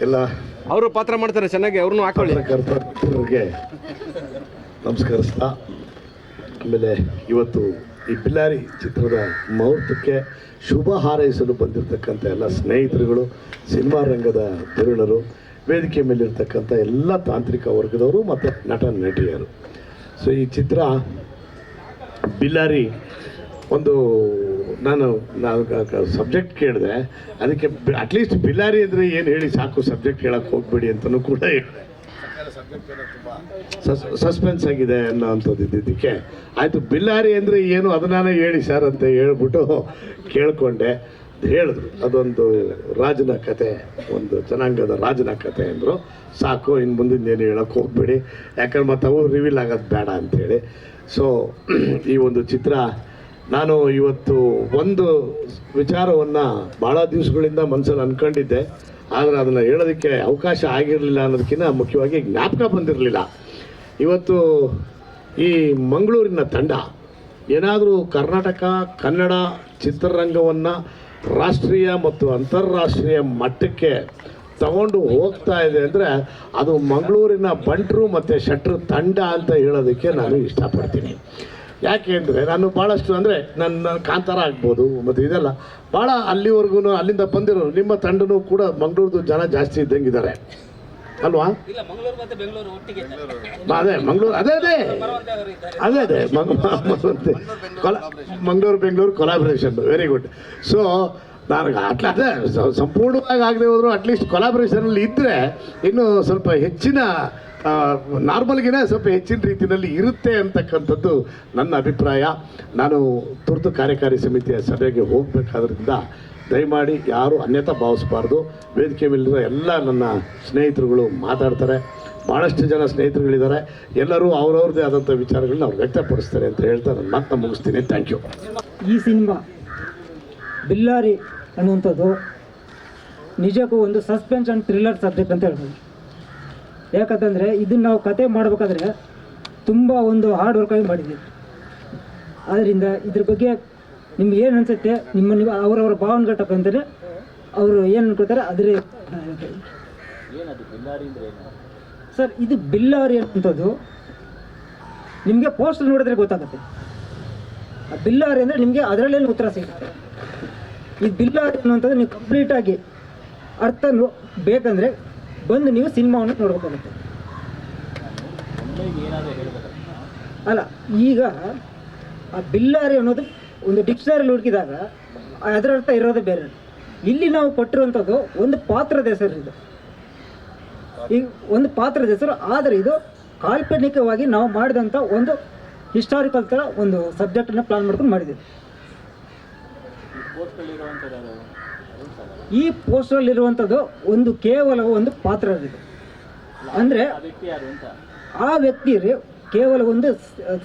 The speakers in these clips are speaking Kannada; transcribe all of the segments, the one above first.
ಎಲ್ಲ ಅವರು ಪಾತ್ರ ಮಾಡ್ತಾರೆ ಚೆನ್ನಾಗಿ ಅವ್ರನ್ನೂ ಹಾಕೊಳ್ಳಿ. ನಮಸ್ಕರಿಸ್ತಾ ಆಮೇಲೆ ಇವತ್ತು ಈ ಬಿಲ್ಲಾರಿ ಚಿತ್ರದ ಮುಹೂರ್ತಕ್ಕೆ ಶುಭ ಹಾರೈಸಲು ಬಂದಿರತಕ್ಕಂಥ ಎಲ್ಲ ಸ್ನೇಹಿತರುಗಳು, ಸಿನಿಮಾ ರಂಗದ ತರುಣರು, ವೇದಿಕೆ ಮೇಲಿರ್ತಕ್ಕಂಥ ಎಲ್ಲ ತಾಂತ್ರಿಕ ವರ್ಗದವರು ಮತ್ತು ನಟ ನಟಿಯರು. ಸೊ ಈ ಚಿತ್ರ ಬಿಲ್ಲಾರಿ ಒಂದು ನಾನು ನಾನು ಸಬ್ಜೆಕ್ಟ್ ಕೇಳಿದೆ. ಅದಕ್ಕೆ ಅಟ್ಲೀಸ್ಟ್ ಬಿಲ್ಲಾರಿ ಅಂದರೆ ಏನು ಹೇಳಿ ಸಾಕು ಸಬ್ಜೆಕ್ಟ್ ಹೇಳಕ್ಕೆ ಹೋಗ್ಬೇಡಿ ಅಂತಲೂ ಕೂಡ ಹೇಳಿದೆ ಸಸ್ ಸಸ್ಪೆನ್ಸ್ ಆಗಿದೆ ಅನ್ನೋ ಅಂಥದ್ದು ಇದ್ದಿದ್ದಕ್ಕೆ ಆಯಿತು, ಬಿಲ್ಲಾರಿ ಅಂದರೆ ಏನು? ಅದನ್ನೇ ಹೇಳಿ ಸರ್ ಅಂತ ಹೇಳ್ಬಿಟ್ಟು ಕೇಳಿಕೊಂಡೆ. ಹೇಳಿದ್ರು. ಅದೊಂದು ರಾಜನ ಕತೆ, ಒಂದು ಜನಾಂಗದ ರಾಜನ ಕತೆ ಅಂದರು. ಸಾಕು ಇನ್ನು ಮುಂದಿನ ಏನು ಹೇಳೋಕ್ಕೆ ಹೋಗ್ಬೇಡಿ. ಯಾಕಂದ್ರೆ ಮತ್ತೆ ಅವು ರಿವೀಲ್ ಆಗೋದು ಬೇಡ ಅಂಥೇಳಿ ಸೊ ಈ ಒಂದು ಚಿತ್ರ ನಾನು ಇವತ್ತು ಒಂದು ವಿಚಾರವನ್ನು ಭಾಳ ದಿವಸಗಳಿಂದ ಮನಸ್ಸಲ್ಲಿ ಅಂದ್ಕೊಂಡಿದ್ದೆ ಆದರೆ ಅದನ್ನು ಹೇಳೋದಕ್ಕೆ ಅವಕಾಶ ಆಗಿರಲಿಲ್ಲ ಅನ್ನೋದಕ್ಕಿಂತ ಮುಖ್ಯವಾಗಿ ಜ್ಞಾಪಕ ಬಂದಿರಲಿಲ್ಲ. ಇವತ್ತು ಈ ಮಂಗಳೂರಿನ ತಂಡ ಏನಾದರೂ ಕರ್ನಾಟಕ, ಕನ್ನಡ ಚಿತ್ರರಂಗವನ್ನು ರಾಷ್ಟ್ರೀಯ ಮತ್ತು ಅಂತಾರಾಷ್ಟ್ರೀಯ ಮಟ್ಟಕ್ಕೆ ತಗೊಂಡು ಹೋಗ್ತಾ ಇದೆ ಅಂದರೆ ಅದು ಮಂಗಳೂರಿನ ಬಂಟ್ರು ಮತ್ತು ಶಟ್ರು ತಂಡ ಅಂತ ಹೇಳೋದಕ್ಕೆ ನಾನು ಇಷ್ಟಪಡ್ತೀನಿ. ಯಾಕೆ ಅಂದರೆ ನಾನು ಭಾಳಷ್ಟು ಅಂದರೆ ನನ್ನ ಕಾಂತಾರ ಆಗ್ಬೋದು ಮತ್ತು ಇದೆಲ್ಲ ಭಾಳ ಅಲ್ಲಿವರೆಗೂ ಅಲ್ಲಿಂದ ಬಂದಿರೋರು ನಿಮ್ಮ ತಂಡನೂ ಕೂಡ ಮಂಗಳೂರದು ಜನ ಜಾಸ್ತಿ ಇದ್ದಂಗಿದ್ದಾರೆ. ಅಲ್ವಾ? ಇಲ್ಲ ಮಂಗಳೂರು ಮತ್ತೆ ಬೆಂಗಳೂರು ಒಟ್ಟಿಗೆ. ಅದೇ ಮಂಗಳೂರು ಅದೇ ಅದೇ. ಇದ್ದಾರೆ. ಅದೇ ಅದೇ Mangaluru Bengaluru collaboration very good so ನನಗೆ ಅಟ್ಲ ಅದೇ ಸಂಪೂರ್ಣವಾಗಿ ಆಗದೆ ಹೋದ್ರು ಅಟ್ಲೀಸ್ಟ್ ಕೊಲಾಬ್ರೇಷನಲ್ಲಿ ಇದ್ದರೆ ಇನ್ನೂ ಸ್ವಲ್ಪ ಹೆಚ್ಚಿನ ನಾರ್ಮಲ್ಗಿನ ಸ್ವಲ್ಪ ಹೆಚ್ಚಿನ ರೀತಿಯಲ್ಲಿ ಇರುತ್ತೆ ಅಂತಕ್ಕಂಥದ್ದು ನನ್ನ ಅಭಿಪ್ರಾಯ. ನಾನು ತುರ್ತು ಕಾರ್ಯಕಾರಿ ಸಮಿತಿಯ ಸಭೆಗೆ ಹೋಗಬೇಕಾದ್ರಿಂದ ದಯಮಾಡಿ ಯಾರು ಅನ್ಯತಾ ಭಾವಿಸಬಾರ್ದು. ವೇದಿಕೆ ಮೇಲಿರೋ ಎಲ್ಲ ನನ್ನ ಸ್ನೇಹಿತರುಗಳು ಮಾತಾಡ್ತಾರೆ. ಭಾಳಷ್ಟು ಜನ ಸ್ನೇಹಿತರುಗಳಿದ್ದಾರೆ. ಎಲ್ಲರೂ ಅವ್ರವ್ರದ್ದೇ ಆದಂಥ ವಿಚಾರಗಳನ್ನ ಅವ್ರು ವ್ಯಕ್ತಪಡಿಸ್ತಾರೆ ಅಂತ ಹೇಳ್ತಾ ನಾನು ಮಾತನ್ನ ಮುಗಿಸ್ತೀನಿ. ಥ್ಯಾಂಕ್ ಯು ಈ ಸಿನಿಮಾ ಬಿಲ್ಲಾರಿ ಅನ್ನುವಂಥದ್ದು ನಿಜಕ್ಕೂ ಒಂದು ಸಸ್ಪೆನ್ಸ್ ಆ್ಯಂಡ್ ಥ್ರಿಲ್ಲರ್ ಸಬ್ಜೆಕ್ಟ್ ಅಂತ ಹೇಳ್ಬೋದು. ಯಾಕಂತಂದರೆ ಇದನ್ನು ನಾವು ಕತೆ ಮಾಡಬೇಕಾದ್ರೆ ತುಂಬ ಒಂದು ಹಾರ್ಡ್ ವರ್ಕಾಗಿ ಮಾಡಿದ್ದೀವಿ ಆದ್ದರಿಂದ ಇದ್ರ ಬಗ್ಗೆ ನಿಮ್ಗೆ ಏನು ಅನಿಸುತ್ತೆ? ನಿಮ್ಮ ನೀವು ಅವರವರ ಭಾವನೆಗಳು ತಕ್ಕಂತಾರೆ ಅವರು ಏನು ಅನ್ಕೊಳ್ತಾರೆ ಅದರೇ ಸರ್, ಇದು ಬಿಲ್ಲಾರಿ ಅನ್ನುವಂಥದ್ದು ನಿಮಗೆ ಪೋಸ್ಟರ್ ನೋಡಿದ್ರೆ ಗೊತ್ತಾಗುತ್ತೆ. ಆ ಬಿಲ್ಲಾರಿ ಅಂದರೆ ನಿಮಗೆ ಅದರಲ್ಲೇ ಉತ್ತರ ಸಿಗುತ್ತೆ. ಈ ಬಿಲ್ಲಾರಿ ಅನ್ನುವಂಥದ್ದು ನೀವು ಕಂಪ್ಲೀಟಾಗಿ ಅರ್ಥ ಬೇಕಂದರೆ ಬಂದು ನೀವು ಸಿನಿಮಾವನ್ನು ನೋಡ್ಬೇಕಾಗುತ್ತೆ. ಅಲ್ಲ, ಈಗ ಆ ಬಿಲ್ಲಾರಿ ಅನ್ನೋದು ಒಂದು ಡಿಕ್ಷನರಿಲಿ ಹುಡುಕಿದಾಗ ಅದರ ಅರ್ಥ ಇರೋದೇ ಬೇರೆ. ಇಲ್ಲಿ ನಾವು ಕೊಟ್ಟಿರುವಂಥದ್ದು ಒಂದು ಪಾತ್ರದ ಹೆಸರು ಇದು. ಈಗ ಒಂದು ಪಾತ್ರದ ಹೆಸರು, ಆದರೆ ಇದು ಕಾಲ್ಪನಿಕವಾಗಿ ನಾವು ಮಾಡಿದಂಥ ಒಂದು ಹಿಸ್ಟಾರಿಕಲ್ ಥರ ಒಂದು ಸಬ್ಜೆಕ್ಟನ್ನು ಪ್ಲಾನ್ ಮಾಡ್ಕೊಂಡು ಮಾಡಿದ್ದೀವಿ. ಈ ಪೋಸ್ಟ್ರಲ್ಲಿರುವಂಥದ್ದು ಒಂದು ಕೇವಲ ಒಂದು ಪಾತ್ರ ಅಂದರೆ ಆ ವ್ಯಕ್ತಿ ರೀ ಕೇವಲ ಒಂದು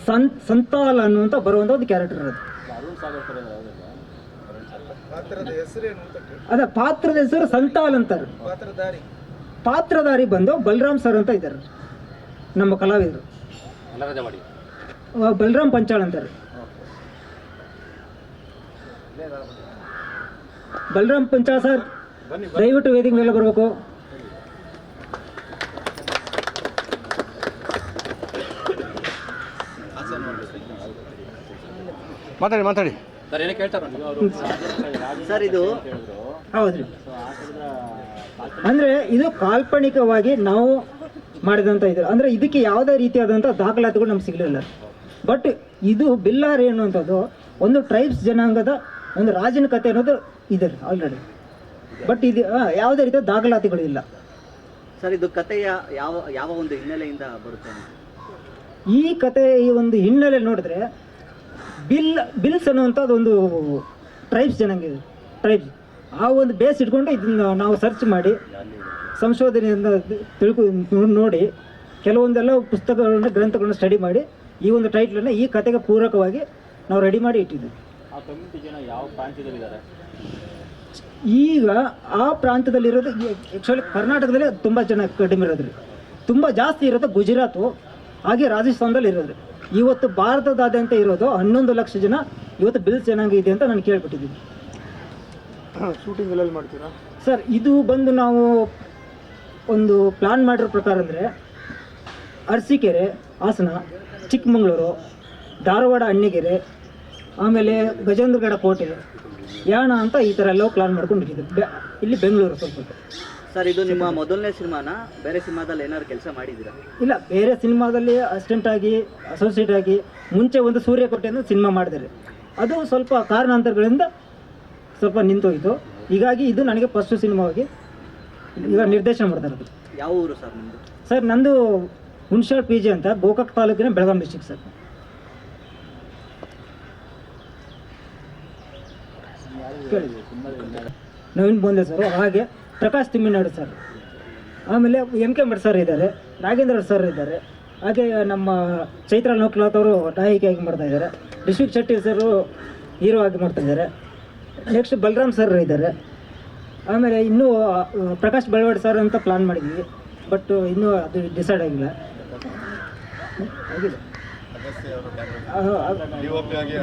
ಸನ್ ಸಂತಾಲ ಅನ್ನುವಂಥ ಬರುವಂಥ ಒಂದು ಕ್ಯಾರೆಕ್ಟರ್ ಅದು. ಅದ ಪಾತ್ರದ ಹೆಸರು ಸಂತಾಲ್ ಅಂತಾರೆ. ಪಾತ್ರಧಾರಿ. ಬಂದು ಬಲರಾಮ್ ಸರ್ ಅಂತ ಇದ್ದಾರೆ. ನಮ್ಮ ಕಲಾವಿದರು. ಮಾಡಿ. ಬಲರಾಮ್ ಪಂಚಾಳ್ ಅಂತಾರೆ. ಬಲರಾಮ್ ಪಂಚಾ ಸರ್ ದಯವಿಟ್ಟು ವೇದಿಕೆ ಮೇಲೆ ಬರಬೇಕು. ಮಾತಾಡಿ ಮಾತಾಡಿ. ಸರ್ ಏನಕ್ಕೆ ಸರ್ ಇದು ಹೌದ್ರಿ. ಅಂದ್ರೆ ಇದು ಕಾಲ್ಪನಿಕವಾಗಿ ನಾವು ಮಾಡಿದಂತ ಇದು. ಅಂದ್ರೆ ಇದಕ್ಕೆ ಯಾವುದೇ ರೀತಿಯಾದಂಥ ದಾಖಲಾತಿಗಳು ನಮ್ಗೆ ಸಿಗಲಿಲ್ಲ. ಬಟ್ ಇದು ಬಿಲ್ಲಾರಿ ಅನ್ನುವಂಥದ್ದು ಒಂದು ಟ್ರೈಬ್ಸ್ ಜನಾಂಗದ ಒಂದು ರಾಜನ ಕಥೆ ಅನ್ನೋದು ಇದೆ ಆಲ್ರೆಡಿ ಬಟ್ ಇದು ಯಾವುದೇ ರೀತಿಯ ದಾಖಲಾತಿಗಳು ಇಲ್ಲ. ಸರ್ ಇದು ಕಥೆಯ ಯಾವ ಯಾವ ಒಂದು ಹಿನ್ನೆಲೆಯಿಂದ ಬರುತ್ತೆ ಈ ಕತೆ ಈ ಒಂದು ಹಿನ್ನೆಲೆ ನೋಡಿದ್ರೆ ಬಿಲ್ ಬಿಲ್ಸ್ ಅನ್ನುವಂಥದ್ದು ಅದೊಂದು ಟ್ರೈಬ್ಸ್ ಜನಾಂಗ ಇದೆ. ಟ್ರೈಬ್ಸ್ ಆ ಒಂದು ಬೇಸ್ ಇಟ್ಕೊಂಡು ಇದನ್ನ ನಾವು ಸರ್ಚ್ ಮಾಡಿ ಸಂಶೋಧನೆಯಿಂದ ತಿಳ್ಕೊ ನೋಡಿ ಕೆಲವೊಂದೆಲ್ಲ ಪುಸ್ತಕಗಳನ್ನ ಗ್ರಂಥಗಳನ್ನ ಸ್ಟಡಿ ಮಾಡಿ ಈ ಒಂದು ಟೈಟ್ಲನ್ನು ಈ ಕತೆಗೆ ಪೂರಕವಾಗಿ ನಾವು ರೆಡಿ ಮಾಡಿ ಇಟ್ಟಿದ್ದೀವಿ. ಈಗ ಆ ಪ್ರಾಂತ್ಯದಲ್ಲಿರೋದು ಆ್ಯಕ್ಚುಲಿ ಕರ್ನಾಟಕದಲ್ಲಿ ತುಂಬ ಜನ ಕಡಿಮೆ ಇರೋದ್ರಿ. ತುಂಬ ಜಾಸ್ತಿ ಇರೋದು ಗುಜರಾತು ಹಾಗೆ ರಾಜಸ್ಥಾನದಲ್ಲಿ ಇರೋದ್ರಿ. ಇವತ್ತು ಭಾರತದಾದ್ಯಂತ ಇರೋದು ಹನ್ನೊಂದು ಲಕ್ಷ ಜನ ಇವತ್ತು ಬಿಲ್ ಚೆನ್ನಾಗಿದೆ ಅಂತ ನಾನು ಕೇಳ್ಬಿಟ್ಟಿದ್ದೀನಿ. ಶೂಟಿಂಗ್ ಎಲ್ಲೆಲ್ಲಿ ಮಾಡ್ತೀರಾ? ಸರ್ ಇದು ಬಂದು ನಾವು ಒಂದು ಪ್ಲಾನ್ ಮಾಡಿರೋ ಪ್ರಕಾರ ಅಂದರೆ ಅರಸೀಕೆರೆ ಹಾಸನ ಚಿಕ್ಕಮಗಳೂರು ಧಾರವಾಡ ಅಣ್ಣಿಗೆರೆ ಆಮೇಲೆ ಗಜೇಂದ್ರಗಡ ಕೋಟೆ. ಯಾಣ ಅಂತ ಈ ಥರ ಎಲ್ಲ ಪ್ಲಾನ್ ಮಾಡ್ಕೊಂಡಿದ್ದೀವಿ ಇಲ್ಲಿ ಬೆಂಗಳೂರು ಸ್ವಲ್ಪ. ಸರ್ ಇದು ನಿಮ್ಮ ಮೊದಲನೇ ಸಿನಿಮಾನ? ಬೇರೆ ಸಿನಿಮಾದಲ್ಲಿ ಏನಾದ್ರು ಕೆಲಸ ಮಾಡಿದ್ದೀರಾ? ಇಲ್ಲ ಬೇರೆ ಸಿನಿಮಾದಲ್ಲಿ ಅಸಿಸ್ಟೆಂಟ್ ಆಗಿ ಅಸೋಸಿಯೇಟ್ ಆಗಿ ಮುಂಚೆ ಒಂದು ಸೂರ್ಯಕೋಟೆ ಅಂತ ಸಿನಿಮಾ ಮಾಡಿದ್ರಿ ಅದು ಸ್ವಲ್ಪ ಕಾರಣಾಂತರಗಳಿಂದ ಸ್ವಲ್ಪ ನಿಂತೋಯ್ತು. ಹೀಗಾಗಿ ಇದು ನನಗೆ ಫಸ್ಟ್ ಸಿನಿಮಾವಾಗಿ ಈಗ ನಿರ್ದೇಶನ ಮಾಡ್ತಾ ಇರೋದು. ಯಾವ ಊರು ಸರ್ ನಿಮ್ಮದು ಸರ್ ನಂದು ಹುಣಸಾಳ್ ಪಿ ಜಿ ಅಂತ ಗೋಕಾಕ್ ತಾಲೂಕಿನ Belgaum district sir Naveen Bonde sir, ಹಾಗೆ ಪ್ರಕಾಶ್ ತಿಮ್ಮಿನಾಡು ಸರ್. ಆಮೇಲೆ ಎಂ ಕೆ ಮಠ ಸರ್ ಇದ್ದಾರೆ, ನಾಗೇಂದ್ರ ಸರ್ ಇದ್ದಾರೆ, ಹಾಗೆ ನಮ್ಮ ಚೈತ್ರ ಲೋಕನಾಥ್ ಅವರು ನಾಯಕಿಯಾಗಿ ಮಾಡ್ತಾ ಇದ್ದಾರೆ ರಿಷಿಕ್ ಶೆಟ್ಟಿ ಸರ್ ಹೀರೋ ಆಗಿ ಮಾಡ್ತಾ ಇದ್ದಾರೆ, ನೆಕ್ಸ್ಟ್ ಬಲರಾಮ್ ಸರ್ ಇದ್ದಾರೆ. ಆಮೇಲೆ ಇನ್ನೂ ಪ್ರಕಾಶ್ ಬೆಳವಾಡಿ ಸರ್ ಅಂತ ಪ್ಲಾನ್ ಮಾಡಿದ್ವಿ ಬಟ್ ಇನ್ನೂ ಅದು ಡಿಸೈಡ್ ಆಗಿಲ್ಲ.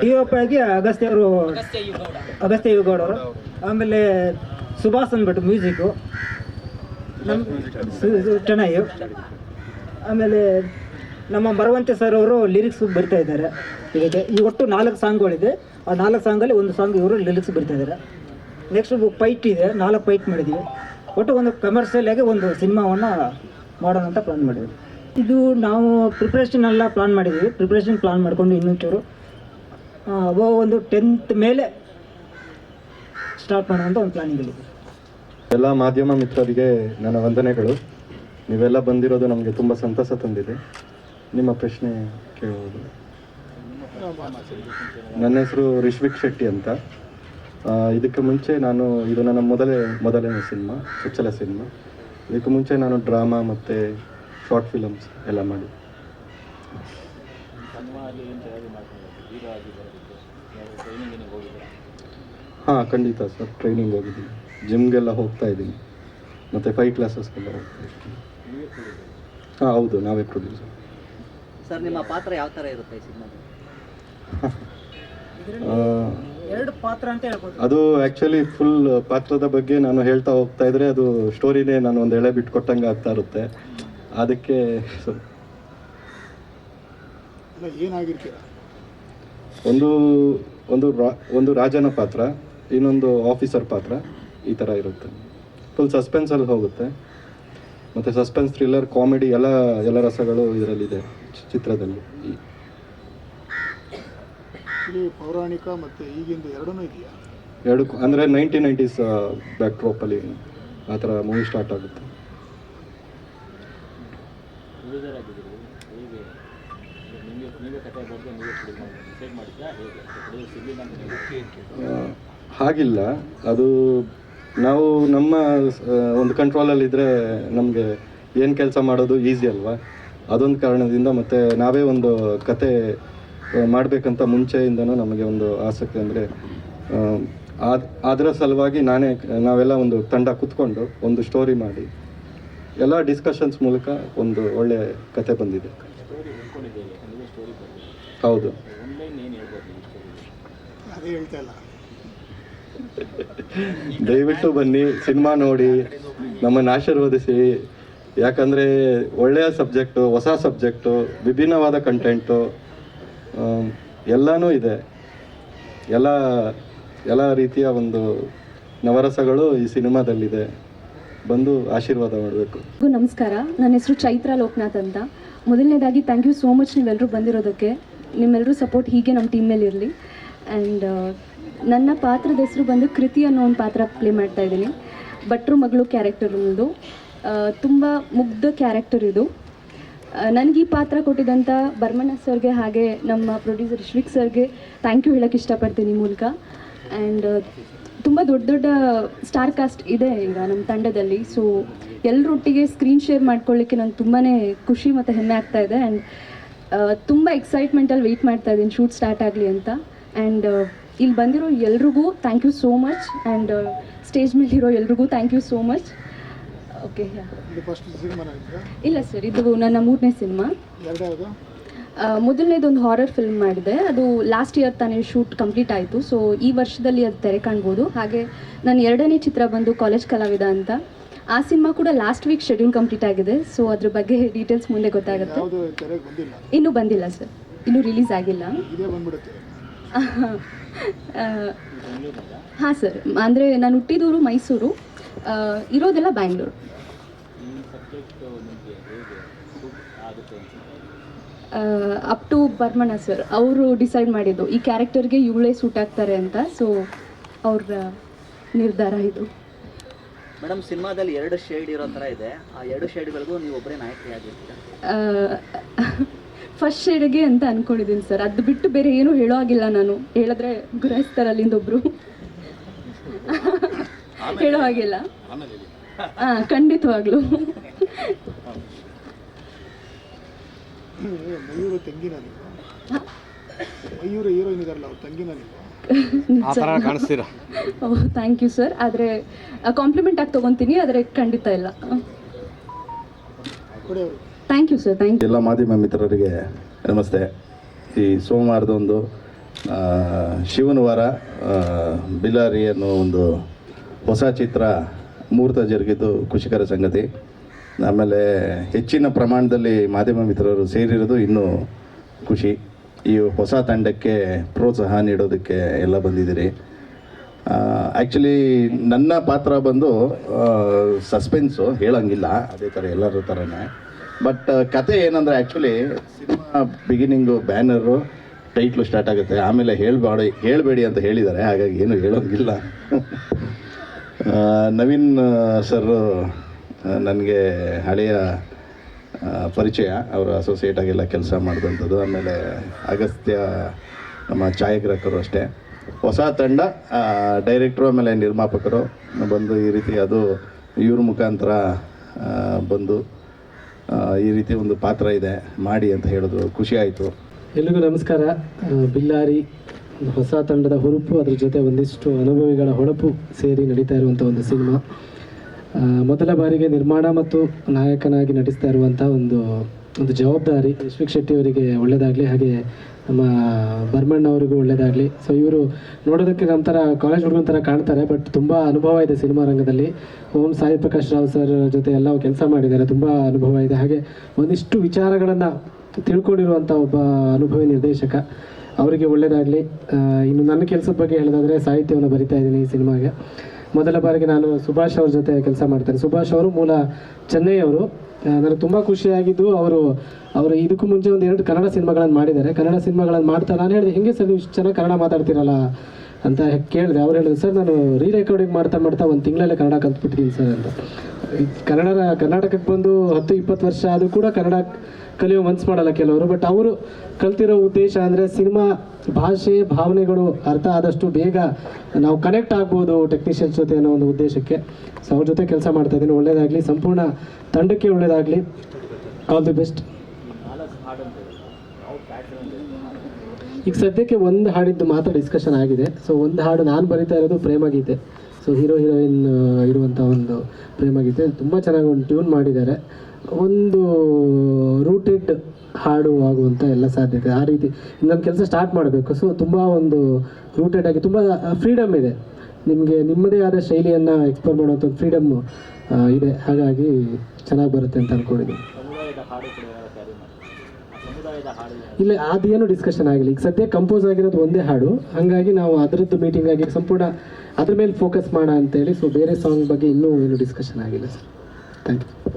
ಡಿ ಒ ಪಿ ಆಗಿ ಅಗಸ್ತ್ಯ ಅವರು ಅಗಸ್ತ್ಯ ಯುಗೌಡ ಅವರು. ಆಮೇಲೆ ಸುಭಾಷ್ ಅಂದ್ಬಿಟ್ಟು ಮ್ಯೂಸಿಕ್ಕು ನಮ್ಮ ಚೆನ್ನಾಗಿ ಆಮೇಲೆ ನಮ್ಮ ಬರವಂತೆ ಸರ್ ಅವರು ಲಿರಿಕ್ಸ್ ಬರಿತಾ ಇದ್ದಾರೆ. ಇದಕ್ಕೆ ಈ ಒಟ್ಟು ನಾಲ್ಕು ಸಾಂಗ್ಗಳಿದೆ. ಆ ನಾಲ್ಕು ಸಾಂಗಲ್ಲಿ ಒಂದು ಸಾಂಗ್ ಇವರು ಲಿರಿಕ್ಸ್ ಬರಿತಾ ಇದ್ದಾರೆ. ನೆಕ್ಸ್ಟ್ ಫೈಟ್ ಇದೆ. ನಾಲ್ಕು ಫೈಟ್ ಮಾಡಿದ್ವಿ ಒಟ್ಟು ಒಂದು ಕಮರ್ಷಿಯಲ್ ಆಗಿ ಒಂದು ಸಿನಿಮಾವನ್ನು ಮಾಡೋಣ ಅಂತ ಪ್ಲಾನ್ ಮಾಡಿದ್ವಿ ಇದು ನಾವು ಪ್ರಿಪ್ರೇಷನ್ ಎಲ್ಲ ಪ್ಲಾನ್ ಮಾಡಿದ್ದೀವಿ ಪ್ರಿಪ್ರೇಷನ್ ಪ್ಲಾನ್ ಮಾಡ್ಕೊಂಡು ಇನ್ನೂ ಚೂರು ಒಂದು ಟೆಂತ್ ಮೇಲೆ ಸ್ಟಾರ್ಟ್ ಮಾಡೋಂಥ ಒಂದು ಪ್ಲಾನಿಂಗ್ ಇದೆ ಎಲ್ಲ ಮಾಧ್ಯಮ ಮಿತ್ರರಿಗೆ ನನ್ನ ವಂದನೆಗಳು. ನೀವೆಲ್ಲ ಬಂದಿರೋದು ನಮಗೆ ತುಂಬ ಸಂತಸ ತಂದಿದೆ. ನಿಮ್ಮ ಪ್ರಶ್ನೆ ಕೇಳುವುದು. ನನ್ನ ಹೆಸರು ರಿಶ್ವಿಕ್ ಶೆಟ್ಟಿ ಅಂತ. ಇದಕ್ಕೆ ಮುಂಚೆ ನಾನು, ಇದು ನನ್ನ ಮೊದಲೇ, ಮೊದಲನೇ ಸಿನಿಮಾ ಚೊಚ್ಚಲ ಸಿನಿಮಾ. ಇದಕ್ಕೆ ಮುಂಚೆ ನಾನು ಡ್ರಾಮಾ ಮತ್ತು ಶಾರ್ಟ್ ಫಿಲಮ್ಸ್ ಎಲ್ಲ ಮಾಡಿ. ಹಾಂ ಖಂಡಿತ ಸರ್ ಟ್ರೈನಿಂಗ್ ಹೋಗಿದ್ದೀನಿ. ಜಿಮ್ಗೆಲ್ಲ ಹೋಗ್ತಾ ಇದ್ದೀನಿ. ಮತ್ತು ಫೈವ್ ಕ್ಲಾಸಸ್ಗೆಲ್ಲ ಹೋಗ್ತಾ ಇದ್ದೀನಿ. ಹಾಂ ಹೌದು ನಾವೇ ಪ್ರೊಡ್ಯೂಸರ್ ಸರ್ ನಿಮ್ಮ ಪಾತ್ರ ಯಾವ ಥರ ಇರುತ್ತೆ ಈ ಸಿನಿಮಾದಲ್ಲಿ ಎರಡು ಪಾತ್ರ ಅಂತ ಹೇಳ್ಬೋದು. ಅದು ಆ್ಯಕ್ಚುಲಿ ಫುಲ್ ಪಾತ್ರದ ಬಗ್ಗೆ ನಾನು ಹೇಳ್ತಾ ಹೋಗ್ತಾ ಇದ್ರೆ ಅದು ಸ್ಟೋರಿನೇ ನಾನು ಒಂದು ಎಳೆ ಬಿಟ್ಕೊಟ್ಟಂಗೆ ಆಗ್ತಾ ಇರುತ್ತೆ. ಅದಕ್ಕೆ ಸ್ವಲ್ಪ ಇಲ್ಲ ಒಂದು ಒಂದು ರಾ- ಒಂದು ರಾಜನ ಪಾತ್ರ ಇನ್ನೊಂದು ಆಫೀಸರ್ ಪಾತ್ರ ಈ ಥರ ಇರುತ್ತೆ. ಫುಲ್ ಸಸ್ಪೆನ್ಸಲ್ಲಿ ಹೋಗುತ್ತೆ. ಮತ್ತು ಸಸ್ಪೆನ್ಸ್ ಥ್ರಿಲ್ಲರ್ ಕಾಮಿಡಿ ಎಲ್ಲ ಎಲ್ಲ ರಸಗಳು ಇದರಲ್ಲಿದೆ ಚಿತ್ರದಲ್ಲಿ. ಪೌರಾಣಿಕ ಮತ್ತು ಈಗಿಂದು ಎರಡೂ ಇದೆಯಾ? ಎರಡು ಅಂದರೆ ನೈನ್ಟೀನ್ ನೈಂಟೀಸ್ ಬ್ಯಾಕ್ ಡ್ರಾಪಲ್ಲಿ ಆ ಥರ ಮೂವಿ ಸ್ಟಾರ್ಟ್ ಆಗುತ್ತೆ. ಆ, ಹಾಗಿಲ್ಲ. ಅದು ನಾವು ನಮ್ಮ ಒಂದು ಕಂಟ್ರೋಲಲ್ಲಿ ಇದ್ದರೆ ನಮಗೆ ಏನು ಕೆಲಸ ಮಾಡೋದು ಈಸಿ ಅಲ್ವಾ? ಅದೊಂದು ಕಾರಣದಿಂದ ಮತ್ತು ನಾವೇ ಒಂದು ಕತೆ ಮಾಡಬೇಕಂತ ಮುಂಚೆಯಿಂದನೂ ನಮಗೆ ಒಂದು ಆಸಕ್ತಿ ಅಂದರೆ ಅದರ ಸಲುವಾಗಿ ನಾನೇ ನಾವೆಲ್ಲ ಒಂದು ತಂಡ ಕೂತ್ಕೊಂಡು ಒಂದು ಸ್ಟೋರಿ ಮಾಡಿ ಎಲ್ಲ ಡಿಸ್ಕಷನ್ಸ್ ಮೂಲಕ ಒಂದು ಒಳ್ಳೆ ಕತೆ ಬಂದಿದೆ. ಹೌದು. ದಯವಿಟ್ಟು ಬನ್ನಿ ಸಿನಿಮಾ ನೋಡಿ ನಮ್ಮನ್ನು ಆಶೀರ್ವದಿಸಿ ಯಾಕಂದರೆ ಒಳ್ಳೆಯ ಸಬ್ಜೆಕ್ಟು ಹೊಸ ಸಬ್ಜೆಕ್ಟು ವಿಭಿನ್ನವಾದ ಕಂಟೆಂಟು ಎಲ್ಲನೂ ಇದೆ. ಎಲ್ಲ ಎಲ್ಲ ರೀತಿಯ ಒಂದು ನವರಸಗಳು ಈ ಸಿನಿಮಾದಲ್ಲಿದೆ. ಬಂದು ಆಶೀರ್ವಾದ ಮಾಡಬೇಕು. ನಮಸ್ಕಾರ. ನನ್ನ ಹೆಸರು ಚೈತ್ರ ಲೋಕನಾಥ್ ಅಂತ. ಮೊದಲನೇದಾಗಿ ಥ್ಯಾಂಕ್ ಯು ಸೋ ಮಚ್ ನೀವೆಲ್ಲರೂ ಬಂದಿರೋದಕ್ಕೆ. ನಿಮ್ಮೆಲ್ಲರೂ ಸಪೋರ್ಟ್ ಹೀಗೆ ನಮ್ಮ ಟೀಮ್ ಮೇಲೆ ಇರಲಿ. ಆ್ಯಂಡ್ ನನ್ನ ಪಾತ್ರದ ಹೆಸರು ಬಂದು ಕೃತಿ ಅನ್ನೋ ಒಂದು ಪಾತ್ರ ಪ್ಲೇ ಮಾಡ್ತಾ ಇದ್ದೀನಿ. ಭಟ್ರು ಮಗಳು ಕ್ಯಾರೆಕ್ಟರ್ ಒಂದು ತುಂಬ ಮುಗ್ಧ ಕ್ಯಾರೆಕ್ಟರ್ ಇದು. ನನಗೆ ಈ ಪಾತ್ರ ಕೊಟ್ಟಿದ್ದಂಥ ಬರ್ಮಣ್ಣ ಸರ್ಗೆ ಹಾಗೆ ನಮ್ಮ ಪ್ರೊಡ್ಯೂಸರ್ ಶ್ವಿಕ್ ಸರ್ಗೆ ಥ್ಯಾಂಕ್ ಯು ಹೇಳೋಕ್ಕೆ ಇಷ್ಟಪಡ್ತೀನಿ ಮೂಲಕ. ಆ್ಯಂಡ್ ತುಂಬ ದೊಡ್ಡ ದೊಡ್ಡ ಸ್ಟಾರ್ ಕಾಸ್ಟ್ ಇದೆ ಈಗ ನಮ್ಮ ತಂಡದಲ್ಲಿ. ಸೊ ಎಲ್ಲರೊಟ್ಟಿಗೆ ಸ್ಕ್ರೀನ್ ಶೇರ್ ಮಾಡ್ಕೊಳ್ಳಿಕ್ಕೆ ನಂಗೆ ತುಂಬಾ ಖುಷಿ ಮತ್ತು ಹೆಮ್ಮೆ ಆಗ್ತಾ ಇದೆ. ಆ್ಯಂಡ್ ತುಂಬ ಎಕ್ಸೈಟ್ಮೆಂಟಲ್ಲಿ ವೆಯ್ಟ್ ಮಾಡ್ತಾ ಇದ್ದೀನಿ ಶೂಟ್ ಸ್ಟಾರ್ಟ್ ಆಗಲಿ ಅಂತ. ಆ್ಯಂಡ್ ಇಲ್ಲಿ ಬಂದಿರೋ ಎಲ್ರಿಗೂ thank you so much and stage ಮೇಲಿರೋ ಎಲ್ರಿಗೂ thank you so much okay ಇಲ್ಲ ಸರ್ ಇದು ನನ್ನ ಮೂರನೇ ಸಿನಿಮಾ. ಮೊದಲನೇದೊಂದು ಹಾರರ್ ಫಿಲ್ಮ್ ಮಾಡಿದೆ. ಅದು ಲಾಸ್ಟ್ ಇಯರ್ ತಾನೇ ಶೂಟ್ ಕಂಪ್ಲೀಟ್ ಆಯಿತು. ಸೊ ಈ ವರ್ಷದಲ್ಲಿ ಅದು ತೆರೆ ಕಾಣ್ಬೋದು ಹಾಗೆ ನನ್ನ ಎರಡನೇ ಚಿತ್ರ ಬಂದು ಕಾಲೇಜ್ ಕಲಾವಿದ ಅಂತ. ಆ ಸಿನಿಮಾ ಕೂಡ ಲಾಸ್ಟ್ ವೀಕ್ ಶೆಡ್ಯೂಲ್ ಕಂಪ್ಲೀಟ್ ಆಗಿದೆ. ಸೊ ಅದ್ರ ಬಗ್ಗೆ ಡೀಟೇಲ್ಸ್ ಮುಂದೆ ಗೊತ್ತಾಗುತ್ತೆ. ಇನ್ನೂ ಬಂದಿಲ್ಲ ಸರ್ ಇನ್ನೂ ರಿಲೀಸ್ ಆಗಿಲ್ಲ. ಹಾಂ ಸರ್ ಅಂದರೆ ನಾನು ಹುಟ್ಟಿದೂರು ಮೈಸೂರು. ಇರೋದೆಲ್ಲ ಬ್ಯಾಂಗ್ಳೂರು ಈ ಸಬ್ಜೆಕ್ಟ್ ನಿಮಗೆ ಹೇಗೆ ಸೂಟ್ ಆಗುತ್ತೆ ಅಂತ ಅಪ್ ಟು ಬರ್ಮಣ ಸರ್ ಅವರು ಡಿಸೈಡ್ ಮಾಡಿದ್ದು. ಈ ಕ್ಯಾರೆಕ್ಟರ್ಗೆ ಇವಳೇ ಸೂಟ್ ಆಗ್ತಾರೆ ಅಂತ ಸೊ ಅವ್ರ ನಿರ್ಧಾರ ಇದು. ಮೇಡಮ್ ಸಿನಿಮಾದಲ್ಲಿ ಎರಡು ಶೇಡ್ ಇರೋ ಥರ ಇದೆ. ಆ ಎರಡು ಶೇಡ್ಗಳಿಗೂ ನೀವು ಒಬ್ಬರೇ ನಾಯಕಿಯಾಗಿರ್ತೀರಾ ಫಸ್ಟ್ ಶೇಡ್ಗೆ ಅಂತ ಅನ್ಕೊಂಡಿದ್ದೀನಿ ಸರ್ ಅದು ಬಿಟ್ಟು ಬೇರೆ ಏನು ಹೇಳೋ ಆಗಿಲ್ಲ ನಾನು. ಹೇಳಿದ್ರೆ ಗುರಾಯಿಸ್ತಾರೆ ಅಲ್ಲಿಂದ ಒಬ್ರು. ಹೇಳೋ ಹಾಗಿಲ್ಲ. ಹಾಂ ಖಂಡಿತವಾಗ್ಲೂ. ಮಯೂರು ತೆಂಗಿನ ನೀವು. ಮಯೂರು ಹೀರೋಯಿನ್ ಇದಾರಲ್ಲ ಅವ್ರ ತೆಂಗಿನ ನೀವು. ಆ ಥರ ಕಾಣಿಸ್ತೀರಾ? ಥ್ಯಾಂಕ್ ಯು ಸರ್ ಆದರೆ ಕಾಂಪ್ಲಿಮೆಂಟ್ ಆಗಿ ತೊಗೊತೀನಿ ಆದರೆ ಖಂಡಿತ ಇಲ್ಲ. ಕೊಡಿ ಅವರು. Thank you sir thank you ಎಲ್ಲ ಮಾಧ್ಯಮ ಮಿತ್ರರಿಗೆ ನಮಸ್ತೆ. ಈ ಸೋಮವಾರದ ಒಂದು ಶಿವನ ವಾರ ಆ, ಬಿಲಾರಿ ಅನ್ನೋ ಒಂದು ಹೊಸ ಚಿತ್ರ ಮುಹೂರ್ತ ಜರುಗಿದ್ದು ಖುಷಿಕರ ಸಂಗತಿ. ಆಮೇಲೆ ಹೆಚ್ಚಿನ ಪ್ರಮಾಣದಲ್ಲಿ ಮಾಧ್ಯಮ ಮಿತ್ರರು ಸೇರಿರೋದು ಇನ್ನೂ ಖುಷಿ. ಈ ಹೊಸ ತಂಡಕ್ಕೆ ಪ್ರೋತ್ಸಾಹ ನೀಡೋದಕ್ಕೆ ಎಲ್ಲ ಬಂದಿದ್ದೀರಿ. ಆ್ಯಕ್ಚುಲಿ ನನ್ನ ಪಾತ್ರ ಬಂದು ಸಸ್ಪೆನ್ಸು ಹೇಳಂಗಿಲ್ಲ, ಅದೇ ಥರ ಎಲ್ಲರ ಥರನೇ ಬಟ್ ಕತೆ ಏನಂದರೆ actually cinema beginning banner title start ಆಗುತ್ತೆ. ಆಮೇಲೆ ಹೇಳಬೇಡಿ ಹೇಳಬೇಡಿ ಅಂತ ಹೇಳಿದ್ದಾರೆ, ಹಾಗಾಗಿ ಏನು ಹೇಳೋಂಗಿಲ್ಲ. ನವೀನ್ ಸರ್ ನನಗೆ ಹಳೆಯ ಪರಿಚಯ ಅವರ ಅಸೋಸಿಯೇಟ್ ಆಗೆಲ್ಲ ಕೆಲಸ ಮಾಡಿದಂಥದ್ದು ಆಮೇಲೆ ಅಗಸ್ತ್ಯ ನಮ್ಮ ಛಾಯಾಗ್ರಾಹಕರು ಅಷ್ಟೇ. ಹೊಸ ತಂಡ ಡೈರೆಕ್ಟ್ರು ಆಮೇಲೆ ನಿರ್ಮಾಪಕರು ಬಂದು ಈ ರೀತಿ ಅದು ಇವ್ರ ಮುಖಾಂತರ ಬಂದು ಈ ರೀತಿ ಒಂದು ಪಾತ್ರ ಇದೆ, ಮಾಡಿ ಅಂತ ಹೇಳಿದ್ರು. ಖುಷಿ ಆಯಿತು. ಎಲ್ರಿಗೂ ನಮಸ್ಕಾರ. ಬಿಲ್ಲಾರಿ, ಹೊಸ ತಂಡದ ಹುರುಪು, ಅದ್ರ ಜೊತೆ ಒಂದಿಷ್ಟು ಅನುಭವಿಗಳ ಹೊಳಪು ಸೇರಿ ನಡೀತಾ ಇರುವಂಥ ಒಂದು ಸಿನಿಮಾ. ಮೊದಲ ಬಾರಿಗೆ ನಿರ್ಮಾಣ ಮತ್ತು ನಾಯಕನಾಗಿ ನಟಿಸ್ತಾ ಇರುವಂಥ ಒಂದು ಒಂದು ಜವಾಬ್ದಾರಿ ಯಶ್ವಿಕ್ ಶೆಟ್ಟಿ ಅವರಿಗೆ ಒಳ್ಳೆಯದಾಗಲಿ ಹಾಗೆ ನಮ್ಮ ಬರ್ಮಣ್ಣ ಅವರಿಗೂ ಒಳ್ಳೆಯದಾಗಲಿ ಸೊ ಇವರು ನೋಡೋದಕ್ಕೆ ನಮ್ಮ ಥರ ಕಾಲೇಜ್ ಹುಡುಗನ ಥರ ಕಾಣ್ತಾರೆ ಬಟ್ ತುಂಬ ಅನುಭವ ಇದೆ ಸಿನಿಮಾ ರಂಗದಲ್ಲಿ. ಓಂ ಸಾಯಿ ಪ್ರಕಾಶ್ ರಾವ್ ಸರ್ ಜೊತೆ ಎಲ್ಲ ಕೆಲಸ ಮಾಡಿದ್ದಾರೆ, ತುಂಬ ಅನುಭವ ಇದೆ. ಹಾಗೆ ಒಂದಿಷ್ಟು ವಿಚಾರಗಳನ್ನು ತಿಳ್ಕೊಂಡಿರುವಂಥ ಒಬ್ಬ ಅನುಭವಿ ನಿರ್ದೇಶಕ, ಅವರಿಗೆ ಒಳ್ಳೆಯದಾಗಲಿ ಇನ್ನು ನನ್ನ ಕೆಲಸದ ಬಗ್ಗೆ ಹೇಳೋದಾದರೆ ಸಾಹಿತ್ಯವನ್ನು ಬರಿತಾ ಇದ್ದೀನಿ ಈ ಸಿನಿಮಾಗೆ. ಮೊದಲ ಬಾರಿಗೆ ನಾನು ಸುಭಾಷ್ ಅವ್ರ ಜೊತೆ ಕೆಲಸ ಮಾಡ್ತೇನೆ. ಸುಭಾಷ್ ಅವರು ಮೂಲ ಚೆನ್ನೈಯವರು ಅವರು. ನನಗೆ ತುಂಬ ಖುಷಿಯಾಗಿದ್ದು ಅವರು ಅವರು ಇದಕ್ಕೂ ಮುಂಚೆ ಒಂದು ಎರಡು ಕನ್ನಡ ಸಿನಿಮಾಗಳನ್ನು ಮಾಡಿದ್ದಾರೆ. ಕನ್ನಡ ಸಿನಿಮಾಗಳನ್ನು ಮಾಡ್ತಾ ನಾನು ಹೇಳಿದೆ, ಹೆಂಗೆ ಸರ್ ನೀವು ಇಷ್ಟು ಚೆನ್ನಾಗಿ ಕನ್ನಡ ಮಾತಾಡ್ತೀರಲ್ಲ? ಅಂತ ಕೇಳಿದೆ. ಅವ್ರು ಹೇಳಿದ್ರು, ಸರ್ ನಾನು ರೀ ರೆಕಾರ್ಡಿಂಗ್ ಮಾಡ್ತಾ ಮಾಡ್ತಾ ಒಂದು ತಿಂಗಳಲ್ಲೇ ಕನ್ನಡ ಕಲ್ತ್ಬಿಟ್ಟಿದ್ದೀನಿ ಸರ್ ಅಂತ. ಕನ್ನಡ ಕರ್ನಾಟಕಕ್ಕೆ ಬಂದು ಹತ್ತು, ಇಪ್ಪತ್ತು ವರ್ಷ ಆದರೂ ಕೂಡ ಕನ್ನಡ ಕಲಿಯೋ ಮನ್ಸು ಮಾಡಲ್ಲ ಕೆಲವರು. ಬಟ್ ಅವರು ಕಲ್ತಿರೋ ಉದ್ದೇಶ ಅಂದರೆ ಸಿನಿಮಾ ಭಾಷೆ, ಭಾವನೆಗಳು ಅರ್ಥ ಆದಷ್ಟು ಬೇಗ ನಾವು ಕನೆಕ್ಟ್ ಆಗ್ಬೋದು ಟೆಕ್ನಿಷಿಯನ್ಸ್ ಜೊತೆ ಅನ್ನೋ ಒಂದು ಉದ್ದೇಶಕ್ಕೆ. ಸೊ ಅವ್ರ ಜೊತೆ ಕೆಲಸ ಮಾಡ್ತಾ ಇದ್ದೀನಿ. ಒಳ್ಳೇದಾಗಲಿ, ಸಂಪೂರ್ಣ ತಂಡಕ್ಕೆ ಒಳ್ಳೇದಾಗಲಿ. ಆಲ್ ದಿ ಬೆಸ್ಟ್ ಈಗ ಸದ್ಯಕ್ಕೆ ಒಂದು ಹಾಡಿದ್ದು ಮಾತ್ರ ಡಿಸ್ಕಷನ್ ಆಗಿದೆ. ಸೊ ಒಂದು ಹಾಡು ನಾನು ಬರಿತಾ ಇರೋದು ಪ್ರೇಮಗೀತೆ ಸೊ ಹೀರೋ, ಹೀರೋಯಿನ್ ಇರುವಂಥ ಒಂದು ಪ್ರೇಮಗೀತೆ ತುಂಬ ಚೆನ್ನಾಗಿ ಒಂದು ಟ್ಯೂನ್ ಮಾಡಿದ್ದಾರೆ. ಒಂದು ರೂಟೆಡ್ ಹಾಡು ಆಗುವಂಥ ಎಲ್ಲ ಸಾಧ್ಯತೆ ಆ ರೀತಿ ನಮ್ಮ ಕೆಲಸ ಸ್ಟಾರ್ಟ್ ಮಾಡಬೇಕು. ಸೊ ತುಂಬ ಒಂದು ರೂಟೆಡ್ ಆಗಿ ತುಂಬ ಫ್ರೀಡಮ್ ಇದೆ. ನಿಮಗೆ ನಿಮ್ಮದೇ ಆದ ಶೈಲಿಯನ್ನು ಎಕ್ಸ್ಪ್ಲೋರ್ ಮಾಡುವಂಥ ಫ್ರೀಡಮ್ ಇದೆ. ಹಾಗಾಗಿ ಚೆನ್ನಾಗಿ ಬರುತ್ತೆ ಅಂತ ಅಂದ್ಕೊಂಡಿದ್ದೀನಿ ಇಲ್ಲ ಅದೇನು ಡಿಸ್ಕಷನ್ ಆಗಿಲ್ಲ. ಈಗ ಸದ್ಯ ಕಂಪೋಸ್ ಆಗಿರೋದು ಒಂದೇ ಹಾಡು. ಹಾಗಾಗಿ ನಾವು ಅದರದ್ದು ಮೀಟಿಂಗ್ ಆಗಿ ಸಂಪೂರ್ಣ ಅದ್ರ ಮೇಲೆ ಫೋಕಸ್ ಮಾಡ ಅಂತೇಳಿ. ಸೊ ಬೇರೆ ಸಾಂಗ್ ಬಗ್ಗೆ ಇನ್ನೂ ಏನು ಡಿಸ್ಕಷನ್ ಆಗಿಲ್ಲ ಸರ್ ಥ್ಯಾಂಕ್ ಯು